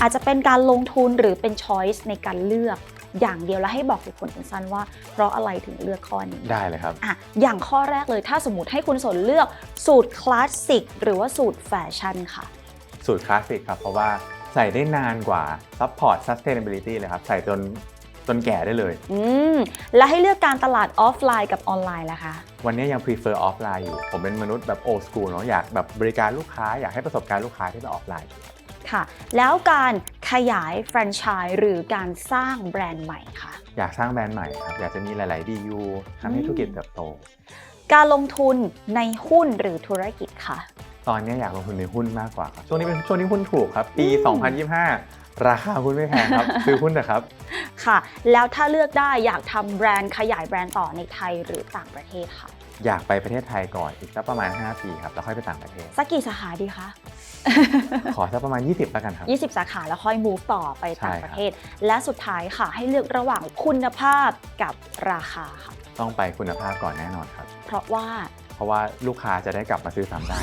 อาจจะเป็นการลงทุนหรือเป็น choice ในการเลือกอย่างเดียวแล้วให้บอกเหตุผลสั้นๆว่า เพราะอะไรถึงเลือกข้อนี้ได้เลยครับอะอย่างข้อแรกเลยถ้าสมมติให้คุณสนเลือกสูตรคลาสสิกหรือว่าสูตรแฟชั่นค่ะ สูตรคลาสสิกครับเพราะว่าใส่ได้นานกว่า support sustainability เลยครับ ใส่จนจนแก่ได้เลย อืม และให้เลือกการตลาดออฟไลน์กับออนไลน์ล่ะคะ วันนี้ยัง prefer offline อยู่ ผมเป็นมนุษย์แบบ old school เนาะอยากแบบบริการลูกค้าอยากให้ประสบการณ์ลูกค้าที่แบบออฟไลน์ ค่ะ แล้วการขยายแฟรนไชส์หรือการสร้างแบรนด์ใหม่ค่ะ อยากสร้างแบรนด์ใหม่ครับ อยากจะมีหลายๆ DU ทำให้อืมธุรกิจเติบโต การลงทุนในหุ้นหรือธุรกิจค่ะ ตอนนี้อยากลงทุนในหุ้นมากกว่าครับช่วงนี้เป็นช่วงที่หุ้นถูกครับ ปีอืม2025 ราคาหุ้นไม่แพงครับ ซื้อหุ้นนะครับ ค่ะ แล้วถ้าเลือกได้อยากทำแบรนด์ขยายแบรนด์ต่อในไทยหรือต่างประเทศค่ะอยากไปประเทศไทยก่อนอีกสักประมาณ 5 ปีครับ แล้วค่อยไปต่างประเทศ สักกี่สาขาดีคะ ขอสักประมาณ 20แล้วกันครับ 20 สาขาแล้วค่อย move ต่อไปต่างใช่ครับประเทศ และสุดท้ายค่ะให้เลือกระหว่างคุณภาพกับราคาค่ะ ต้องไปคุณภาพก่อนแน่นอนครับ เพราะว่าเพราะว่าลูกค้าจะได้กลับมาซื้อซ้ำได้